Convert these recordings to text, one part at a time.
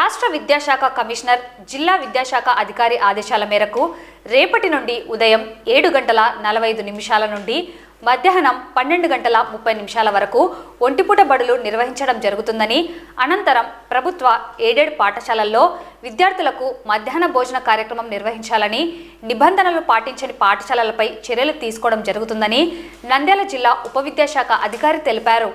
రాష్ట్ర విద్యాశాఖ కమిషనర్ జిల్లా విద్యాశాఖ అధికారి ఆదేశాల మేరకు రేపటి నుండి ఉదయం ఏడు గంటల నలభై ఐదు నిమిషాల నుండి మధ్యాహ్నం పన్నెండు గంటల ముప్పై నిమిషాల వరకు ఒంటిపూట బడులు నిర్వహించడం జరుగుతుందని అనంతరం ప్రభుత్వ ఎయిడెడ్ పాఠశాలల్లో విద్యార్థులకు మధ్యాహ్న భోజన కార్యక్రమం నిర్వహించాలని నిబంధనలు పాటించని పాఠశాలలపై చర్యలు తీసుకోవడం జరుగుతుందని నంద్యాల జిల్లా ఉప విద్యాశాఖ అధికారి తెలిపారు.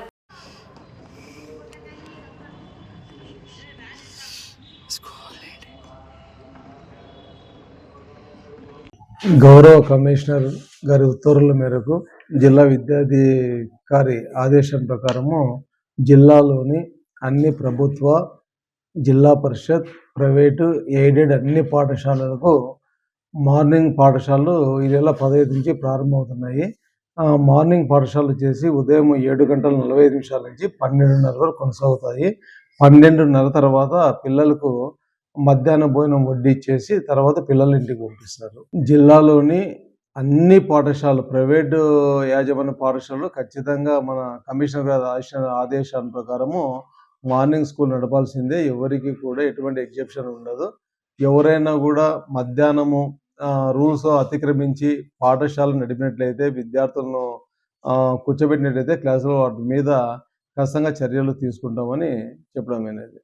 గౌరవ కమిషనర్ గారి ఉత్తర్వుల మేరకు జిల్లా విద్యాధికారి ఆదేశం ప్రకారము జిల్లాలోని అన్ని ప్రభుత్వ జిల్లా పరిషత్ ప్రైవేటు ఎయిడెడ్ అన్ని పాఠశాలలకు మార్నింగ్ పాఠశాలలు ఈ నెల పదహైదు నుంచి ప్రారంభమవుతున్నాయి. మార్నింగ్ పాఠశాలలు చేసి ఉదయం ఏడు గంటల నలభై నిమిషాల నుంచి పన్నెండున్నర వరకు కొనసాగుతాయి. పన్నెండున్నర తర్వాత పిల్లలకు మధ్యాహ్న భోజనం వడ్డిచ్చేసి తర్వాత పిల్లల ఇంటికి పంపిస్తారు. జిల్లాలోని అన్ని పాఠశాలలు ప్రైవేటు యాజమాన్య పాఠశాలలు ఖచ్చితంగా మన కమిషనర్ గారి ఆదేశాల ప్రకారము మార్నింగ్ స్కూల్ నడపాల్సిందే. ఎవరికి కూడా ఎటువంటి ఎగ్జెప్షన్ ఉండదు. ఎవరైనా కూడా మధ్యాహ్నము రూల్స్ అతిక్రమించి పాఠశాల నడిపినట్లయితే విద్యార్థులను కూర్చోబెట్టినట్లయితే క్లాసులో వాటి మీద ఖచ్చితంగా చర్యలు తీసుకుంటామని చెప్పడం అనేది